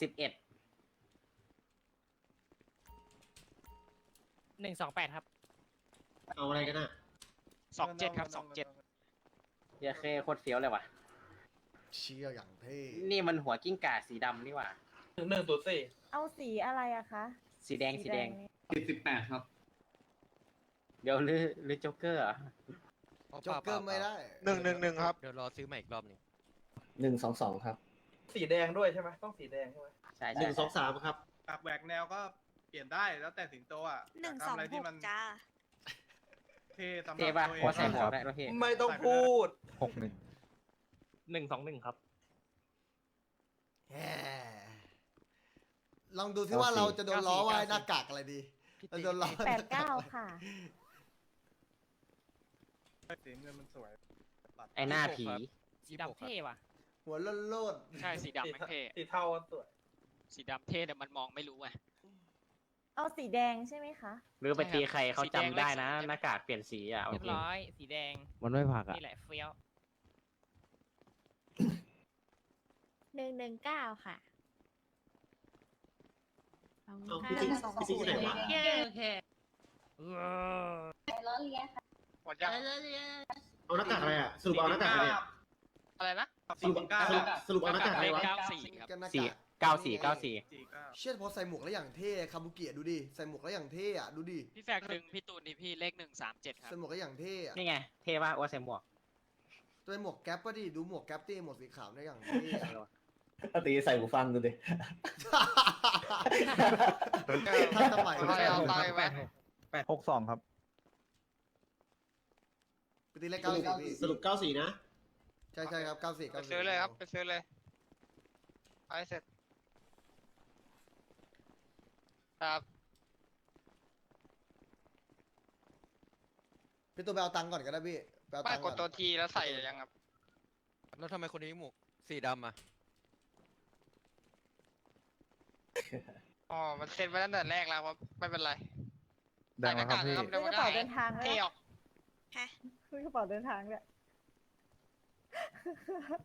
สิบเอ็ดหนึ่งสองแปดครับเอาอะไรกันอะสองเจ็ดครับสองเจ็ดเยาเคโคตรเฟี้ยวเลยว่ะ เชี่ยอย่างเท่นี่มันหัวกิ้งก่าสีดำนี่หว่าหนึ่งหนึ่งศูนย์สี่เอาสีอะไรอะคะสีแดงสีแดงนี่สิบสิบแปดครับ เดี๋ยวหรือหรือโจ๊กเกอร์เหรอโจ็อกเกอร์ไม่ได้หนึ่งหนึ่งหนึ่งครับ เดี๋ยวรอซื้อใหม่อีกรอบหนึงหนึ่งสองสองครับ สีแดงด้วยใช่ไหมต้องสีแดงใช่ไหมใช่หใช่นึ่งสองสามครับ ปากแหวกแนวก็เปลี่ยนได้แล้วแต่สิงโตอะหนึ่งทำสองอะไรหที่กมันจ้า เท่สำหรับเท่ป่ะตัวเองพอใส่หมวกได้ด้วยพี่ไม่ต้องพูดหกหนึ่งหนึ่งสองหนึ่งครับ แหมลองดูซิว่าเราจะโดนล้อว่าหน้ากากอะไรดี เราโดนล้อแปดเก้าค่ะ สีเงินมันสวยไอหน้าผี สีดำเท่ว่ะ หัวโลดใช่สีดำแม่งเท่สีเทาสวยสีดำเท่แต่มันมองไม่รู้ไง เอาสีแดงใช่ไหมคะ หรือไปตีใครเขาสีแดงจำได้นะเลขสองหน้ากากเปลี่ยนสีอะเรียบร้อยสีแดงมันไม่ผักอะ นี่แหละเฟี้ยวหนึ่งหนึ่งเก้าค่ะเอาพี่ติ๊กพี่ติ๊กที่ไหนวะหมดยัง เอาหน้ากากอะไรอะสรุปเอาหน้ากากอะไรเนี่ยอะไรนะ สรุปสรุปสรุปเอาหน้ากากอะไรวะเก้าสี่ครับ กันหน้าสี่กากเก้าสี่เก้าสี่สี่เก้าเชี่ยพอใส่หมวกแล้วอย่างเท่คาบุเกียดูดิใส่หมวกแล้วอย่างเท่อะดูดิพี่แฟกดึงพี่ตูนนี่พี่เลขหนึ่งสามเจ็ดครับ ใส่หมวกแล้วอย่างเท่อะนี่ไง เท่ป่ะว่าใส่หมวกตัวหมวกแก๊ปป่ะดิดูหมวกแก๊ปดิหมวกสีขาวได้อย่างเท่เอาตีใส่หูฟังดูดิท่านสมัยเอาเอาตายไหมหกสองครับไปตีเลขสเก้ารุปสี่พี่สรุปเก้าสี่นะใช่ใช่ครับเก้าสี่ไปเก้าสี่ซื้อเลยครับไปซื้อเลยไปเสร็จ ครับพี่ตัวไปเอาตังค์ก่อนก็ได้พี่ไปเอาป้าตัยงค์กก่อดนตัวทีแล้วใส่ยังครับแล้วทำไมคนนี้หมวกสีดำอะ อ๋อมันเซ็นไว้ตั้งแต่แรกแล้วครับไม่เป็นไรแดงนะครับพี่ ใส่หน้ากากซื้อกระเป๋าเดินทางด้วยเท่ออกซื้อกระเป๋าเดินทางด้วย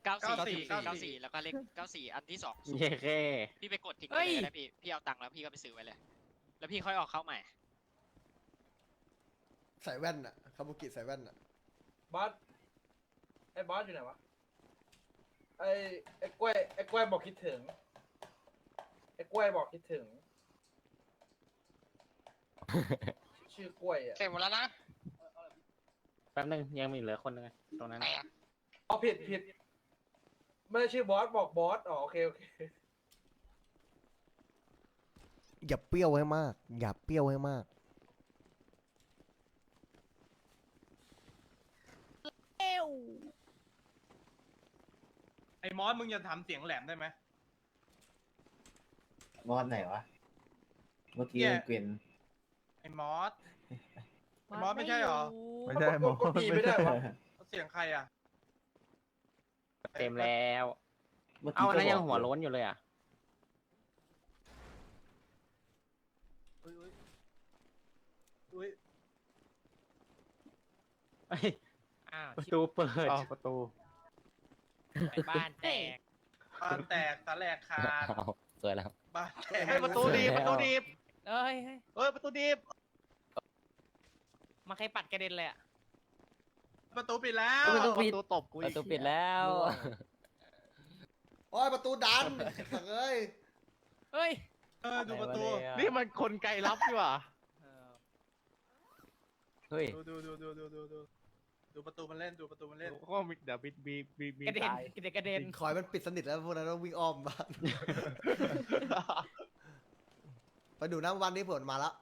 เก้าสี่เก้าสี่แล้วก็เลขเก้าสี่อันที่สองเย้เคพี่ไปกดทิ้งเฮ้ไว้ยเลยก็ได้พี่พี่เอาตังค์แล้วพี่ก็ไปซื้อไว้เลย แล้วพี่ค่อยออกเข้าใหม่ ใส่แว่นอะคาบุกิใส่แว่นอะบอสไอ้บอสอยู่ไหนวะไอ้ไอ้กล้วยไอ้กล้วยบอกคิดถึงไอ้กล้วยบอกคิดถึง ชื่อกล้วยอะเสร็จหมดแล้วนะแป๊บนึงยังมีเหลือคนนึงอะตรงนั้น ไหนอะ อ๋อผิดผิดไม่ได้ชื่อบอสบอกบอสอ๋อโอเคโอเคอย่าเปรี้ยวให้มาก อย่าเปรี้ยวให้มาก เอวไอ้มอสมึงอย่าทำเสียงแหลมได้ไหม มอดไหนวะ เมื่อกี้เนี่ย เกวียนไอ้มอสไอ้มอสไม่ใช่เหรอ ไม่ได้หมอก็ปีไม่ได้วะ เสียงใครอะ เต็มแล้วเมื่อกี้เอาอันนั้นยังก็บอกหัวโล้นอยู่เลยอะอุ้ยอุ้ยอุ้ยเอ้ยอ้าวประตูเปิดประตูไปบ้านแตกบ้านแตกตะแหลกขาดสวยแล้วครับบ้านแตกให้ประตูดีประตูดีเอ้ยเฮ้ยเอ้ยประตูดีบมาใครปัดกระเด็นเลยอะ ประตูปิดแล้วประตูปิดตบกูประตูปิดแล้วโอ้ยประตูดันสังเอ้ยเฮ้ยเออดูประตูนี่มันคนไกลลับดีว่าเออเฮ้ยดูดูดูดูดูดูดูดูประตูมันเล่นดูประตูมันเล่นก็มีเดี๋ยวบีบีบีบีกระเด็นกระเด็นกระเด็นคอยมันปิดสนิทแล้วพวกนั้นต้องวิ่งอ้อมบ้านไปดูน้ำวันนี้ผลมาแล้ว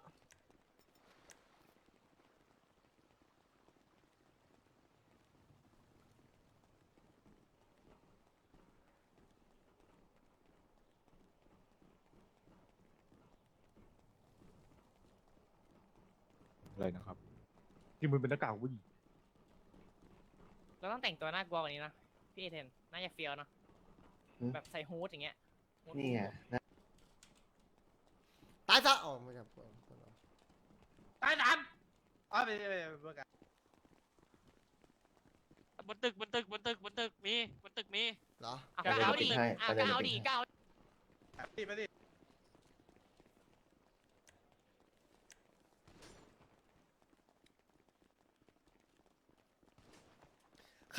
อะไรนะครับที่มือเป็นหน้ากากวิ่งเราต้องแต่งตัวน่ากลัวกว่านี้นะพี่เอเทนน่าจะเฟี้ยวเนอะแบบใส่ฮูดอย่างเงี้ยฮู้ดนี่ไงนะตายซะอ๋อไม่ใช่ตายสามอ๋อไม่ไม่ไม่ไม่เมื่อกี้บนตึกบนตึกบนตึกบนตึกมีบนตึกมีเหรอ อะก็เอาดิอะก็เอาดิก็เอาดิไปดิ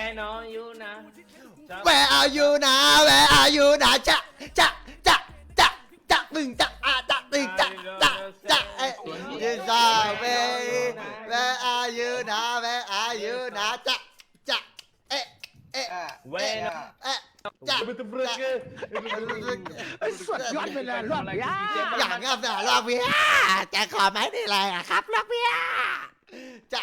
แค่น้องอยู่นะ Where are you now Where are you now จะจะจะจะจะตึงจะอะจะตึงจะจะจะเอ๊ะ You saw me Where are you now Where are you now จะจะเอ๊ะเอ๊ะเว้ยนะเอ๊ะจะจะสุดยอดไปเลยรอบยาอย่างงับนะลอกเบียจะขอไม้ได้ไรอะครับลอกเบียจะ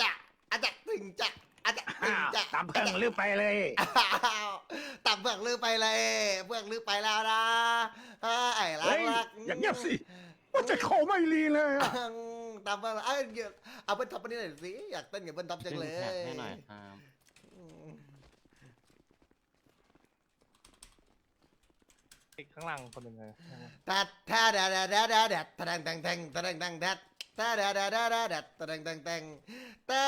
จะอะจะตึงจะ อะจะตึงจะตามเพิ่งลืมไปเลยอ้าวตับเบือกลือไปเลยเบือกลือไปแล้วนะเอ้ยไอ้รักเฮ้ยรักอย่างเงียบสิมันจะเขาไม่รีเลยอะตับเบือกเอ้ยเดี๋ยวเอาเบิ้ลท็อปไปนี่หน่อยสิอยากเต้นกับเบิ้ลท็อปจังเลยให้หน่อยครับอืมข้างล่างคนหนึ่งเลยตัดท่าแดดแดดแดดแดดแดดตะแดงแดงแดงตะแดงแดงแดด ตาดดแดดแดดแดดแดดตะแดงแดงแดงตา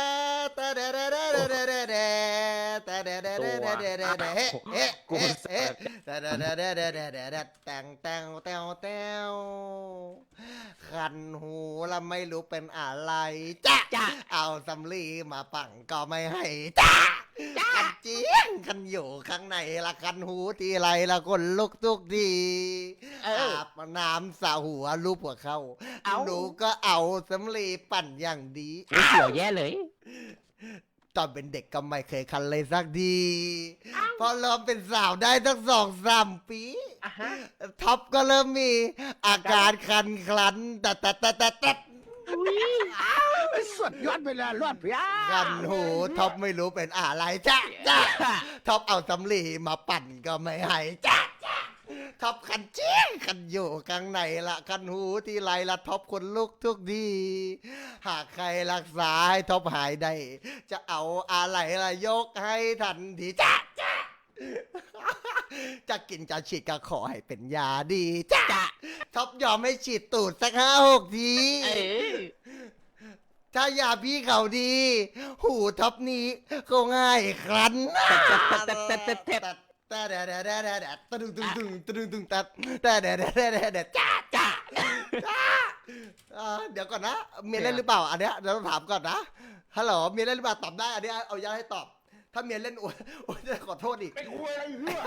ตาแดดแดดแดดแดดแดดแดดตาแดดแดดแดดแดดแดดแดดเฮ้เฮ้เฮ้เฮ้ตาดดแดดแดดแดดแดดแดดแดดแตงแตงแตวแตวคันหูแล้วไม่รู้เป็นอะไรจ้าเอาสำลีมาปังก็ไม่ให้จ้า คันเจียงคันอยู่ข้างในละคันหูทีไรละคนลุกทุกทีอาบน้ำสาหัวรูปหัวเขาหนูก็เอาสำลีปั่นอย่างดีเขียวแย่เลย ตอนเป็นเด็กก็ไม่เคยคันเลยสักทีพอเริ่มเป็นสาวได้ตั้งสองสามปีท็อปก็เริ่มมีอาการคันคลันแต่แต่แต่แต่แต่ สุดยอดไปเลยรอบยาคันหูท็อปไม่รู้เป็นอะไรจ้าจ้าท็อปเอาสำลีมาปั่นก็ไม่ให้จ้าจ้าท็อปคันเจี้ยงคันอยู่ข้างในละคันหูที่ไรละท็อปคนลุกทุกทีหากใครรักษาให้ท็อปหายได้ จะเอาอะไรละยกให้ทันทีจ้าจ้า จะกินจะฉีดก็ขอให้เป็นยาดีจ้าท็อปยอมให้ฉีดตูดสักห้าหกทีถ้ายาพี่เขาดี หูท็อปนี้ก็ง่ายครั้นแต่แต่แต่แต่แต่แต่ตะดึงตึงตึงตะดึงตึงตัดแต่แต่แต่แต่แต่แต่จ้าจ้าจ้าอ่าเดี๋ยวก่อนนะเมียเล่นหรือเปล่าอันเนี้ยเดี๋ยวต้องถามก่อนนะฮัลโหลเมียเล่นหรือเปล่าตอบได้อันเนี้ยเอายาให้ตอบ ถ้าเมียเล่นโอ้ยโอ้ยจะขอโทษอีกไปคุยอะไรเรื่อง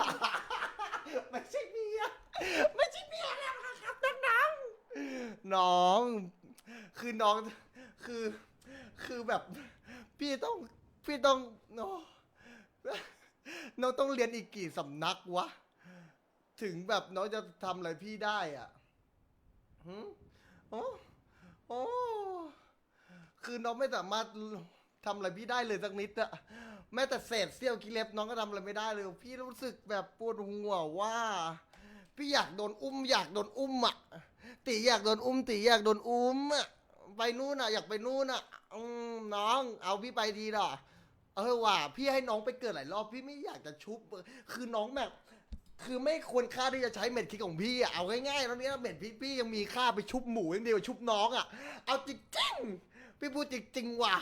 ไม่ใช่เมียไม่ใช่เมียแล้วนะครับน้องๆน้อง คือน้องคือคือแบบ พี่ต้องพี่ต้องโน้น้องต้องเรียนอีกกี่สำนักวะ ถึงแบบน้องจะทำอะไรพี่ได้อะหืมโอ้โอ้คือน้องไม่สามารถทำอะไรพี่ได้เลยสักนิดอะ แม้แต่เศษเสี้ยวกิเล็บน้องก็ทำอะไรไม่ได้เลย พี่รู้สึกแบบปวดหัวว่า พี่อยากโดนอุ้ม อยากโดนอุ้มอะตีอยากโดนอุ้มตีอยากโดนอุ้มอะไปนู่นอะ อยากไปนู่นอะอืมน้อง เอาพี่ไปทีเนาะเออว่ะพี่ให้น้องไปเกิดหลายรอบพี่ไม่อยากจะชุบ คือน้องแบบ คือไม่ควรค่าที่จะใช้เม็ดคิดของพี่อะเอาง่ายๆแล้วเนี้ยเม็ดพี่พี่ยังมีค่าไปชุบหมูอย่างเดียวชุบน้องอะเอาจริงๆพี่พูดจริงๆว่ะ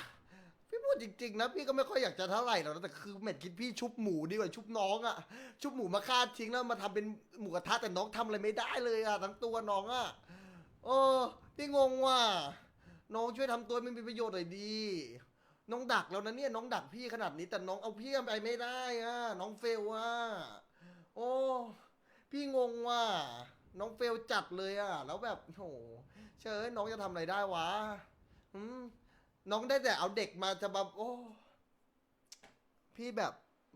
พี่พูดจริงๆนะพี่ก็ไม่ค่อยอยากจะเท่าไหร่หรอกนะแต่คือเม็ดคิดพี่ชุบหมูดีกว่าชุบน้องอะชุบหมูมาฆ่าทิ้งแล้วมาทำเป็นหมูกระทะแต่น้องทำอะไรไม่ได้เลยอะทั้งตัวน้องอะเออพี่งงว่ะน้องช่วยทำตัวไม่มีประโยชน์หน่อยดีน้องดักแล้วนะเนี่ยน้องดักพี่ขนาดนี้แต่น้องเอาพี่ไปไม่ได้อะน้องเฟลอะโอ้พี่งงว่ะน้องเฟลจัดเลยอะแล้วแบบโหเชยน้องจะทำอะไรได้วะหืม น้องได้แต่เอาเด็กมาจะแบบโอ้ พี่แบบ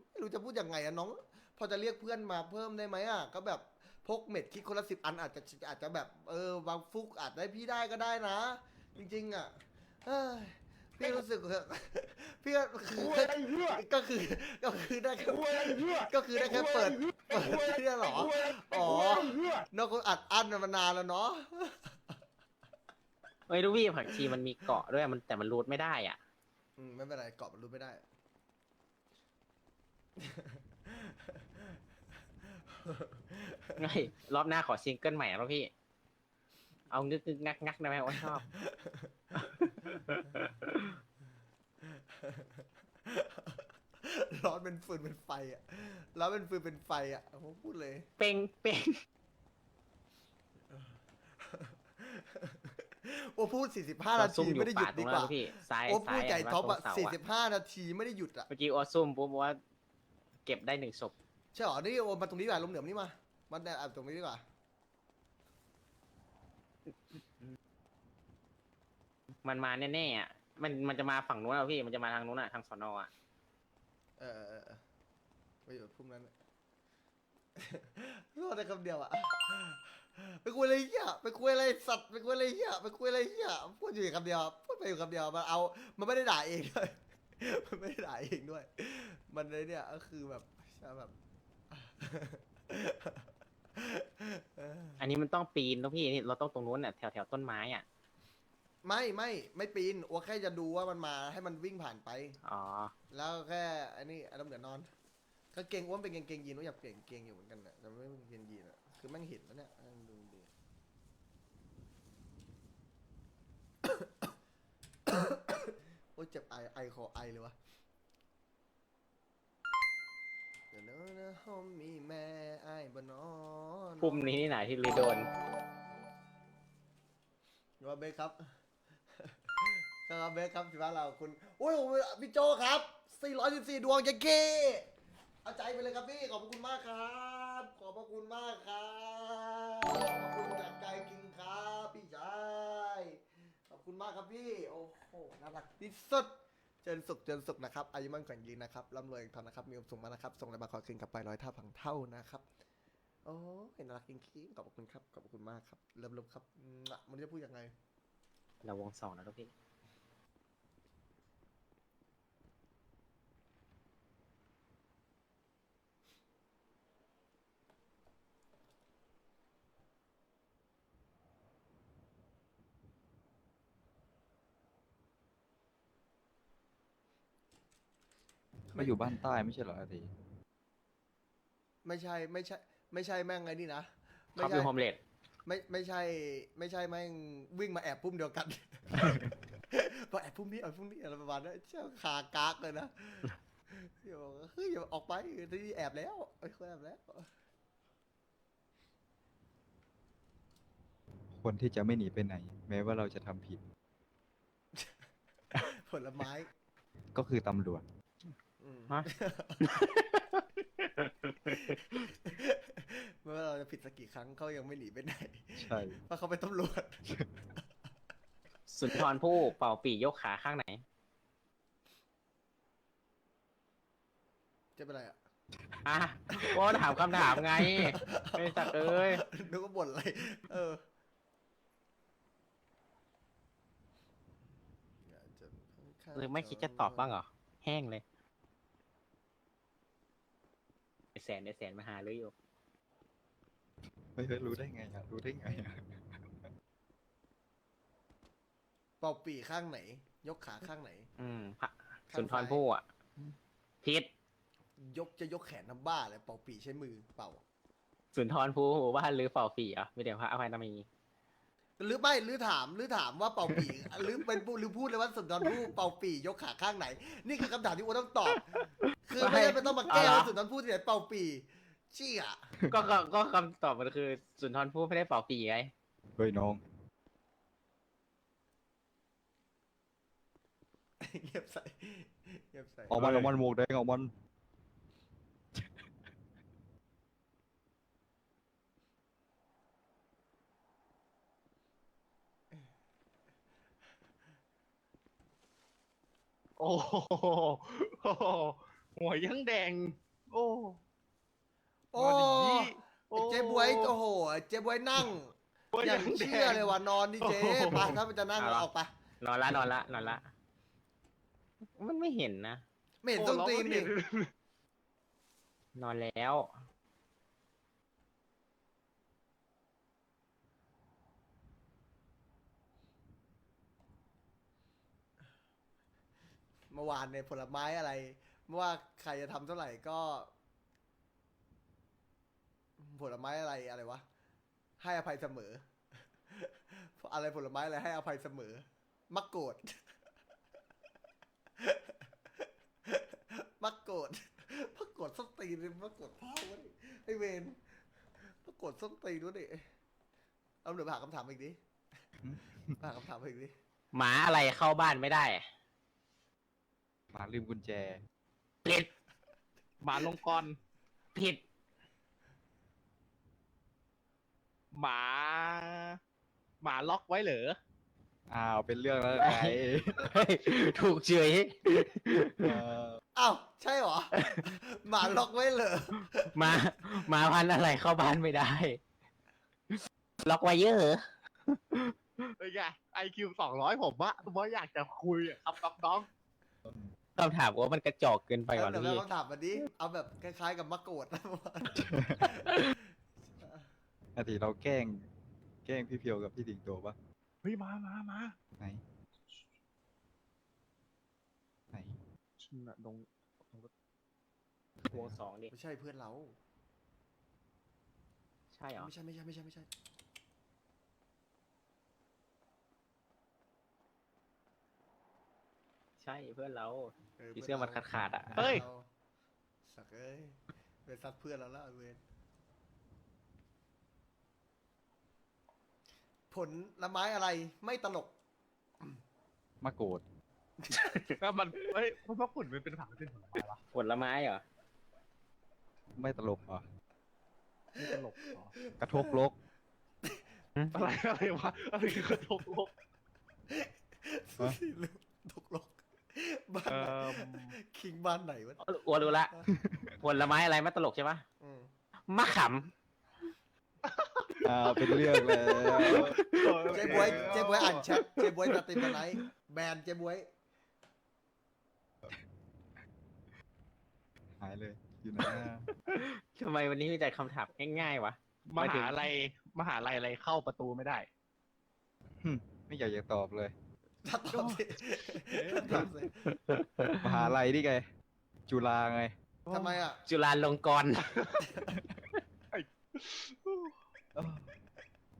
ไม่รู้จะพูดยังไงอะน้อง พอจะเรียกเพื่อนมาเพิ่มได้ไหมอะก็แบบพกเม็ดคิดคนละสิบอันอาจจะอาจจะแบบ เออบางฟุกอาจได้พี่ได้ก็ได้นะ จริง ๆอะเอ้ยพี่รู้สึกพี่ก็คือคุยอะไรเรื่องก็คือ ก็คือได้แค่ คุยอะไรเรื่องก็คือได้แค่เปิดเปิดเนี่ยเหรอ อ๋อนอกก็อัดอั้นมานานแล้วเนาะ เฮ้ยลูกพี่ผักชีมันมีเกาะด้วยมันแต่มันรูดไม่ได้อะ อืมไม่เป็นไรเกาะมันรู้ไม่ได้ ไงรอบหน้าขอซิงเกิลใหม่แล้วพี่ เอางึกงึกงักงักได้ไหมโอ้ยชอบ ร้อนเป็นฟืนเป็นไฟอะร้อนเป็นฟืนเป็นไฟอะผมพูดเลย เป่งเป่ง โอ้พูด 45 นาทีไม่ได้หยุดดีกว่าตรงนั้นลูพี่ซ้ายโอ้ซ้าพูดยใหญ่ว่าท็อปตรอะงเสาอะ45 นาทีไม่ได้หยุดอะเมื่อกี้โอซุ่มปุ๊บบอกว่าเก็บได้หนึ่งศพใช่เหรอนี่โอมาตรงนี้ดีกว่าลมเหนือมนี่มามาแดดอะตรงนี้ดีกว่ามันมาแน่ๆอะมันมันจะมาฝั่งนู้นแล้วพี่มันจะมาทางนู้นอะทางสอนอะเออเออเออเออไปอยู่พุ่มนั้นน่ะรอดได้คำเดียวอะ ไปคุยอะไรเหี้ยไปคุยอะไรสัตว์ไปคุยอะไรเหี้ยไปคุยอะไรเหี้ยพูดอยู่คำเดียวอะพูดไปอยู่คำเดียวมันเอา มันไม่ได้ด่าเองด้วยมันไม่ได้ด่าเองด้วย มันเลยเนี่ยก็คือแบบใช่แบบเอออันนี้มันต้องปีนแล้วพี่นี่เราต้องตรงนู้นอะแถวแถวต้นไม้อะไม่ไม่ไม่ปีนอัวแค่จะดูว่ามันมาให้มันวิ่งผ่านไป อ๋อแล้วแค่อันนี้อันน้ำเหนือนอนกางเกงอ้วนเป็นกางเกงยีนว่าอยากเปลี่ยนกางเกงอยู่เหมือนกันนะแต่ไม่เป็นกางเกงยีนอะ คือแม่งเห็นแล้วเนี่ยแม่งดูดีโอ้ยเจ็บไอไอคอไอเลยวะเดี๋ยวนะนะห้องมีแม่ไอบนอนพุ่มนี้นี่ไหนที่ลือโดนว่าเบคครับครับเบคครับที่บ้านเราคุณโอ้ยพี่โจครับ 414 ดวงยังเก้เอาใจไปเลยครับพี่ ขอบคุณมากครับ ระคุณมากครับขอบคุณจากใจจริงครับพี่ชายขอบคุณมากครับพี่ โอ้โหน่ารักที่สุดเจริญสุขเจริญสุขนะครับอายุมั่นขวัญยืนนะครับร่ำรวยทองนะครับมีความสุขมากนะครับส่งอะไรมาขอคืนกลับไปร้อยเท่าพังเท่านะครับโอ้ยน่ารักจริงๆขอบคุณครับขอบคุณมากครับเริ่มๆครับมั่วมันจะพูดยังไง เราวงสองนะลูกพี่ เขาอยู่บ้านใต้ไม่ใช่เหรออาทีไม่ใช่ไม่ใช่ ไม่ใช่แม่งไงนี่นะไม่เขาเป็ใช่นโฮมเลดไม่ไม่ใช่ ไม่ใช่แม่งวิ่งมาแอบพุ่มเดียวกัน พอแอบพุ่มนี้แอบพุ่มนี้อะไรประมาณนั้นเจ้าคากากเลยนะอย่าบอกว่าเฮ้ยอย่าออกไปที่แอบแล้วไอ้ยเขาแอบแล้ว คนที่จะไม่หนีไปไหน แม้ว่าเราจะทำผิด ผลไม้ ก็คือตำรวจอืม ฮะ ไม่ว่าเราจะผิดสักกี่ครั้งเขายังไม่หนีไปไหนใช่ เพราะเขาเป็นตำรวจ สุนทรภู่เป่าปียกขาข้างไหน จะเป็นไรอะอะว่าถามคำถามไงไม่สัตว์เอ้ย นึกว่าบ่นอะไร เออหรือไม่คิดจะตอบบ้างเหรอ แห้งเลยไอแสนไอแสนมาหาหรืออยู่เฮ้ยเฮ้ยรู้ได้ไงอะรู้ได้ไงอะเป่าปีข้างไหน ยกขาข้างไหน อืมพระข้างสุนทรซ้ายภู่อะพิษยกจะยกแขนทำบ้าเลยเป่าปีใช้มือเป่า สุนทรภู่บ้านหรือเป่าปีอะไม่เดี๋ยวพระอภัยนามี หรือไม่หรือถามหรือถามว่าเป่าปีหรือเป็นผู้หรือพูดเลยว่าสุนทรภู่เป่าปียกขาข้างไหน นี่คือคำถามที่โอต้องตอบ คือไม่ได้เป็นต้องมาแก้ว่าสุนทรภู่ที่ไหนเป่าปีเชี่ยก็ก็ก็คำตอบมันคือสุนทรภู่ไม่ได้เป่าปีไงเฮ้ยน้อง เงียบใส่เงียบใส่ออกมันออกมันหมวกแดงออกมัน โอ้โหหัวยังแดง โอ้โอ้มาดิโอ้เจ๊บวยโอ้โห เจ๊บวยนั่ง หัวอย่างแดงเชื่อเลยว่านอนดิเจ๊โอ้โหไปถ้ามันจะนั่งเอาเราละออกไป นอนละนอนละนอนละ มันไม่เห็นนะ ไม่เห็นโอ้ส้นเราตีนก็ดิเห็นนอนแล้ว มื่อวานในยผลไม้อะไร ไม่ว่าใครจะทำเท่าไหร่ก็ ผลไม้อะไรอะไรวะ ให้อภัยเสมอ อะไรผลไม้อะไรให้อภัยเสมอ มักโกรธมักโกรธมักโกรธส้นตีนเลยมักโกรธเท้าวะนี่ไอเวนมักโกรธส้นตีนวะนี่เอาเดี๋ยวมาหาคำถามอีกดิมาหาคำถามอีกดิหมาอะไรเข้าบ้านไม่ได้ หมาลืมกุญแจ ผิด หมาลงกรผิด หมา หมาล็อกไว้เหรออ้าวเป็นเรื่องแล้วไงเฮ้ยถูกเฉยเอออ้าวใช่เหรอ หมาล็อกไว้เหรอหมาหมาพันธุ์อะไรเข้าบ้านไม่ได้ ล็อกไว้เยอะเหรอเป็นไงไอคิวสองร้อยผมว่าว่าอยากจะคุยอะครับน้อง คำถามว่ามันกระจอกเกินไปไปก่อนเดี๋ยวพี่เราถามมาดิเอาแบบคล้ายๆกับมักโกรธนะนาทีเราแกล้ง แกล้งพี่เพียวกับพี่สิงโตปะๆเฮ้ยมามามาไหน ไหน ชินอะตรงตรงรถวงสองดิไม่ใช่เพื่อนเราใช่เหรอไม่ใช่ไม่ใช่ไม่ใช่ไม่ใช่ใช่เพื่อนเราเออ ผีเสื้อมันขาดขาดๆอะเฮ้ยสักเอ้ยเป็นซัดเพื่อนเราแล้วไอ้เวนผลไม้อะไรไม่ตลกมาโกรธแล้วมันเฮ้ยเพราะว่าฝุ่นมันเป็นผักเป็นผลไม้วะผลไม้เหรอ ไม่ตลกเหรอไม่ตลกเหรอกระทกลกอะไรอะไรวะอะไรคือกระทกโลกฮะตกลก บ้านเอ่ไหนอคิงบ้านไหนวะอัวรู้ละผลไม้อะไรไม่ตลกใช่ปะอืมมะขอ้าวเป็นเรื่องแล้วเจ๊บวยเจ๊บวยอ่านแชทเจ๊บวยมาติมไหนแบนเจ๊บวยหายเลยอยู่ไหนนะำทำไมวันนี้มีแต่คำถามง่ายๆวะ มหาลัยมหาลัยอะไรเข้าประตูไม่ได้หึไม่อยากจะตอบเลย ถ้าตอบสิถ้าตอบสิมหาลัยนี่ไง จุฬาไง ทำไมอะจุฬาลงกรณ์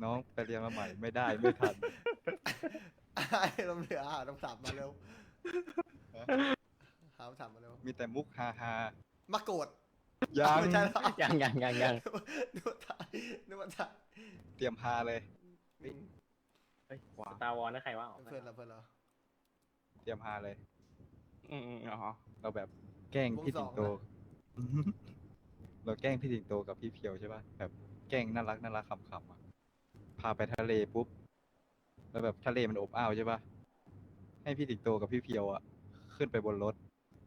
น้องไปเรียนมาใหม่ไม่ได้ไม่ทัน ไอ้ลำเหลือหาคำถามมาเร็วหาคำถามมาเร็วมีแต่มุกฮาฮามาโกรธๆยังไม่ใช่แล้วยังยังยังยังนึกว่าถ่ายนึกว่าถ่ายเตรียมฮาเลย อืม เฮ้ยว้าตาวอนนะใครว่าเพื่อนเราเพื่อนเราเตรียมฮาเลย อืมอืมอ๋อเราแบบแกล้งพี่วงสสิองงโตนะเราแกล้งพี่สิงโตกับพี่เพียวใช่ป่ะแบบแกล้งน่ารักน่ารักขำๆอะพาไปทะเลปุ๊บแล้วแบบทะเลมันอบอ้าวใช่ป่ะให้พี่สิงโตกับพี่เพียวอะขึ้นไปบนรถ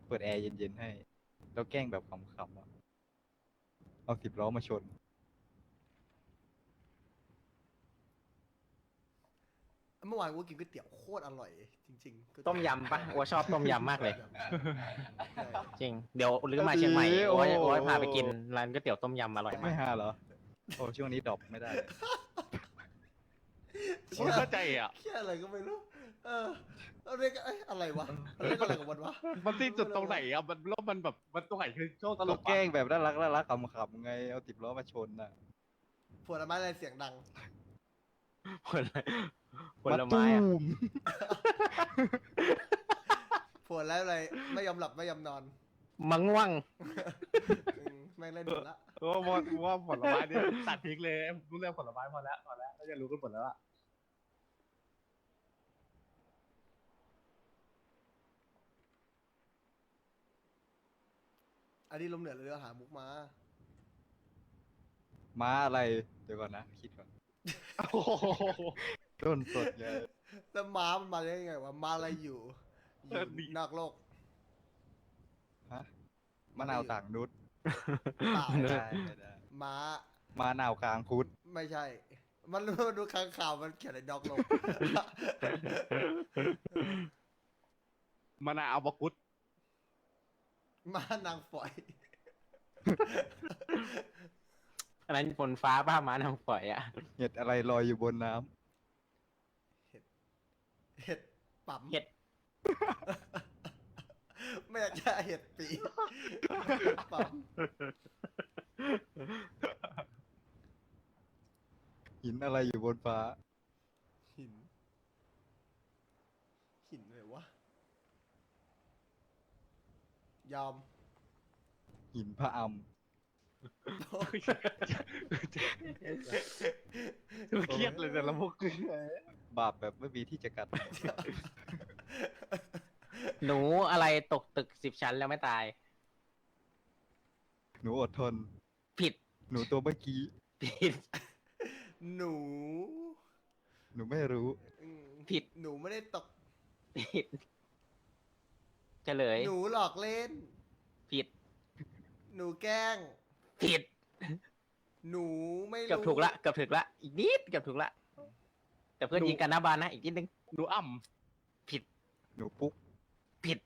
เปิดแอร์เย็นๆให้ แล้วแกล้งแบบขำๆอะเอาสิบล้อมาชน มื่อวานกูกินก๋วยเตี๋ยวโคตรอร่อย จริงๆก๋วเตี๋วต้มยำปะอัวชอบต้มยำมากเลยใช่จริง เดี๋ยวลืมมาเชียงใหม่โอ้โอ้โหยโอ้ยพาไปกินร้านก๋วยเตี๋ยวต้มยำอร่อยมาไม่กฮาเหรอ โอ้ช่วงนี้ดรอปไม่ได้เลยผมไม่เข้าใจอะเชี่ยอะไรก็ไม่รู้ เออเอาเรียกเอ้ยอะไรวะเอาเรียกอะไรกับมันวะ มันสิ้นสุดตรงไหนอะ มันแล้วมันแบบ มันตรงไหนคือช่วงตลก็กแกล้อะงแบบน่ารักน่ารักขำๆไง เอาสิบล้อมาชนน่ะ ผลไม้อะไรเสียงดัง ผล ผลไม้อะาตูมผลแล้วอะไรไม่ยอมหลับไม่ยอมนอนมังว่างอืมแม่งเล่นหมดละว่าว่าว่าผลไม้เนี่ยตัดทิ้งเลยรู้เรื่องผลไม้พอแล้วพอแล้วก็จะรู้กันหมดแล้วอะอันนี้ลมเหนือเรือหามุกมาม้าอะไร เดี๋ยวก่อนนะ คิดก่อน โอ้โห ต้นสดไงแล้วม้ามันมาได้ยังไงวะม้าอะไรอยู่อยู่นอกโลกฮะมะนาวต่างนุชเปล่าไม่ได้ไม่ได้ม้ามะนาวกลางพุทธไม่ใช่ มันมันดูข้างข่าวมันเขียนในนอกโลกมะนาวบกุดม้านางฝอย อันนั้นฝนฟ้าป้ามาทางฝอยอะ เห็ดอะไรลอยอยู่บนน้เห็ด ปั๊มเห็ด ไม่อยากจะเห็ดปีปั๊มหินอะไรอยู่บนฟ้า หิน หินเลยวะยอมหินพระอ เครียดเลยแต่ละมุกำบาปแบบไม่มีที่จะกัด หนูอะไรตกตึกสิบชั้นแล้วไม่ตาย หนูอดทน ผิด หนูตัวเมื่อกี้ ผิด หนู หนูไม่รู้ อืมผิด หนูไม่ได้ตก ผิดเฉลย หนูหลอกเล่น ผิด หนูแกล้ง ผิดหนูไม่รู้เกือบถูกละเกือบถูกละอีกนิดเกือบถูกละแต่เพื่อนหนูยิงกันหน้าบานนะอีกนิดนึงหนูอ่ผิดหนูปุ๊กผิด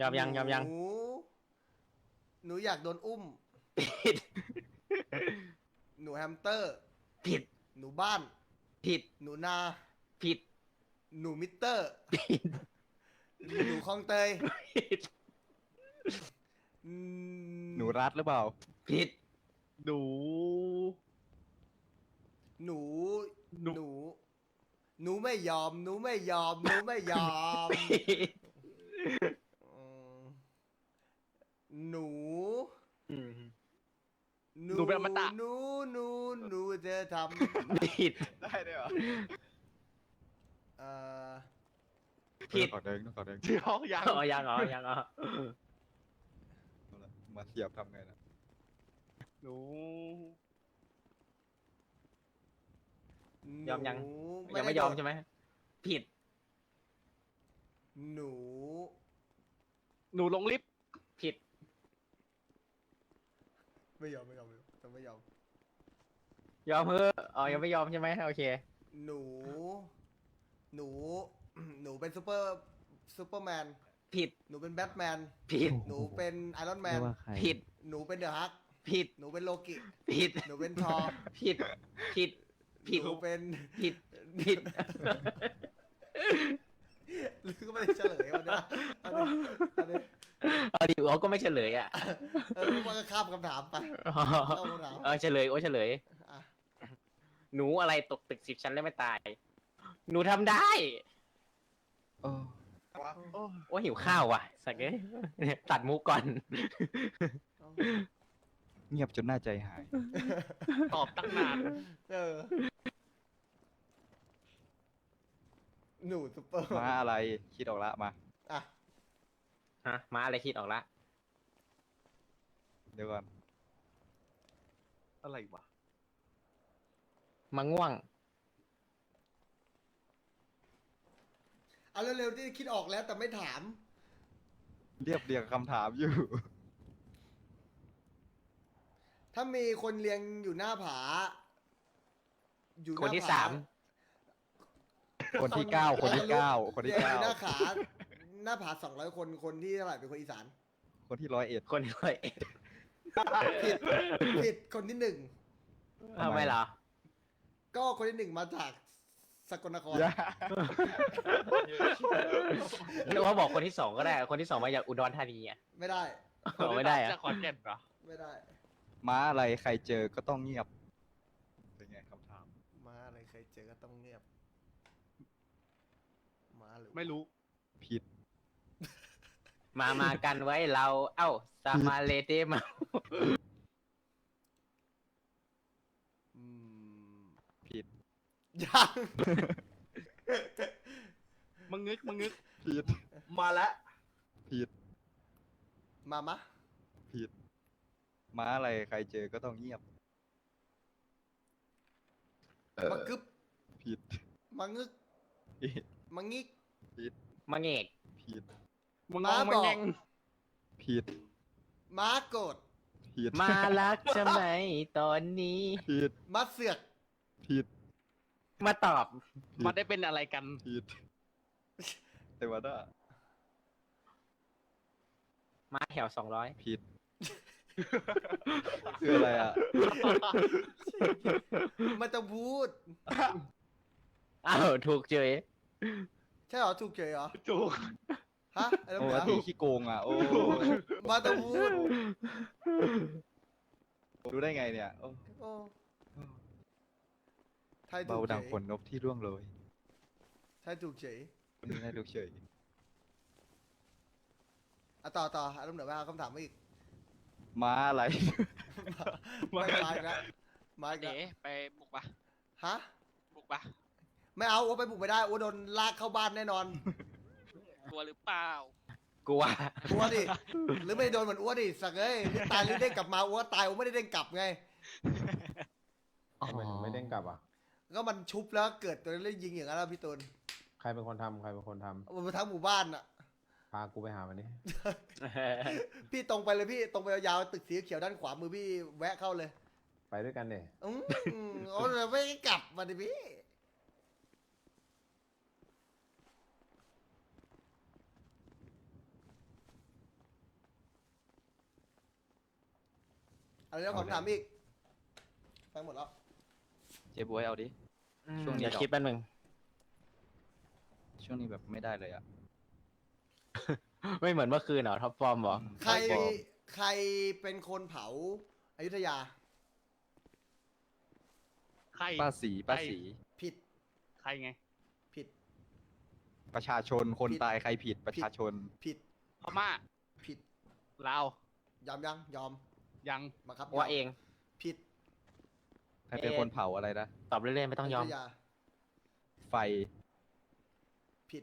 ยอมยังยอมยังหนูหนูอยากโดนอุ้ม ผิด หนูแฮมสเตอร์ ผิด หนูบ้าน ผิด หนูนา ผิด หนูมิเตอร์ ผิด หนูคลองเตย ผิด อืมหนูรัดหรือเปล่า ผิดำหนู หนู หนู หนู หนูไม่ยอม หนูไม่ยอม หนูไม่ยอมผิดอืมหนูอืมหนู หนูเป็นอมตะ หนูหนูหนูจะทผิด ได้ด้วยเหรอำเอ่อผิด ขอแดงต้องขอแดงเดี๋ยวยังอ๋อยังอ๋อยังอ๋อเอาละ มาเสียบทำไงนะหนู ยอมยัง หนูยังไม่ด้ยอมโดนใช่ไหมผิดหนู หนูลงลิฟต์ผิดไม่ยอมไม่ยอมไม่ยอมจะไม่ยอม ยอมเพื่ออ๋อยังไม่ยอมใช่ไหมโอเค หนู หนู หนูเป็นซูเปอร์ซูเปอร์แมน ผิด หนูเป็นแบทแมน ผิด หนูเป็นไอรอนแมนผิด หนูเป็นเดอะฮัก ผิด หนูเป็นโลกิ ผิด หนูเป็นทอร์ผิด ผิด ผิด หนูเป็นผิด ผิด หรือก็ไม่ได้เฉลยวันนี้อันนี้อันนี้เอาดิอ๋อก็ไม่เฉลยอะเออมันก็ข้ามคำถามไปอ๋อเข้าคำถามเออเฉลย โอ้เฉลย อะหนูอะไรตกตึกสิบชั้นแล้วไม่ตาย หนูทำได้โอ้ โอ้โอ้หิวข้าวว่ะ สักเอ้ยตัดมุกก่อน เงียบจนหน้าใจหาย ตอบตั้งนาน เออ หนูซูเปอร์มาอะไร คิดออกละมา อะ ฮะ มาอะไรคิดออกละ เดี๋ยวก่อน อะไรวะมาง่วง เอาเร็วๆที่คิดออกแล้วแต่ไม่ถาม เรียบเรียงคำถามอยู่ ถ้ามีคนเรียงอยู่หน้าผา อยู่หคนที่ผสาม คนที่เก้าคนที่เก้าคนที่เรียงอเก้ายู่หน้าขาหน้าผาสองร้อยคนคนที่เท่าไหร่เป็นคนอีสาน คนที่ร้อยเอ็ดคนที่ร้อยเอ็ดผิดผิดคนที่หนึ่งทำไมทำไมเหรอก็คนที่หนึ่งมาจาก สกลนครอย่านึกว่าบอกคนที่สองก็ได้ คนที่สองมาจากอุดรธานีอะไม่ได้ บอกไม่ได้อะจะขอนแก่นเหรอไม่ได้ ม้าอะไรใครเจอก็ต้องเงียบ เป็นไงคำถาม มาอะไรเคยเจอก็ต้องเงียบ มาหรือไม่รู้ ผิด มามากันไว้เรา เอ้า สามาเลเตมา อืม ผิด ยังมึงงึกมึงงึกผิดมาแล้วผิดมามะผิด ม้าอะไรใครเจอก็ต้องเงียบมากึบผิดมางึกผิดมางิก มาเงกผิดมึงงม้างมึงบอกแงงผิดม้าโกรธผิดมารักใช่ไหมตอนนี้ผิดม้าเสือกผิด มาตอบ มันได้เป็นอะไรกัน ผิดเทวดามาแถวสองร้อยผิด คืออะไรอะ ไม่ต้องพูด อ้าวถูกเฉยใช่เหรอถูกเฉยเหรอจูกฮะไอ้น้ำโอ้เหนือพี่ขี้โกงอะ โอ้มาแตะพูด รู้ได้ไงเนี่ยโอ้โอ้ไท ยถูเบากเฉดังยฝนนกที่ร่วงโรยไทยถูกเฉยนี่น่าดูเฉยอะต่อต่อไอ้น้ำเหนือไปเอาคำถามมาอีกม้าอะไรไม่มาอีกแล้วมาอีกเด๋แล้วไปบุกปะฮะ บุกปะไม่เอาโอ้ไปบุกไม่ได้โอ้โดนลากเข้าบ้านแน่นอน กลัวหรือเปล่า กลัว อ้วดิ หรือไม่โดนเหมือนอ้วดิสักเอ้ยตายหรือเด้งกลับมาอ้วตายอ้วไม่ได้เด้งกลับไงอ๋อทำไมถึงไม่เด้งกลับอะ ก็มันชุบแล้วเกิดตัวเล่นยิงอย่างนั้นแล้วพี่ตูนใครเป็นคนทำใครเป็นคนทมันมาทั้งหมู่บ้านอะำพากูไปหามันนี่พี่ตรงไปเลยพี่ตรงไปยาวๆตึกสีเขียวด้านขวามือพี่แวะเข้าเลยไปด้วยกันเด้อืมโอ้ยไม่กลับมาดิพี่อะไรแล้วขอถามอีกไปหมดแล้ว เจ๊บวยเอาดิ ช่วงนี้เดี๋ยวคิดแป๊บนึง ช่วงนี้แบบไม่ได้เลยอะ ไม่เหมือนเมื่อคืนเหรอท็อปฟอร์มเหรอ ใครครับผม ใครเป็นคนเผาอายุทยาใครป้าสีป้าสีผิดใครไงผิด ประชาชนคนผิดตายใครผิดประชาชน ผิดพม่าผิดลาว ยอมยังยอมยังมาครับว่าเองผิด ใครเป็นคนเผาอะไรนะ ตอบเรื่อยๆไม่ต้องยอมยุธาไฟผิด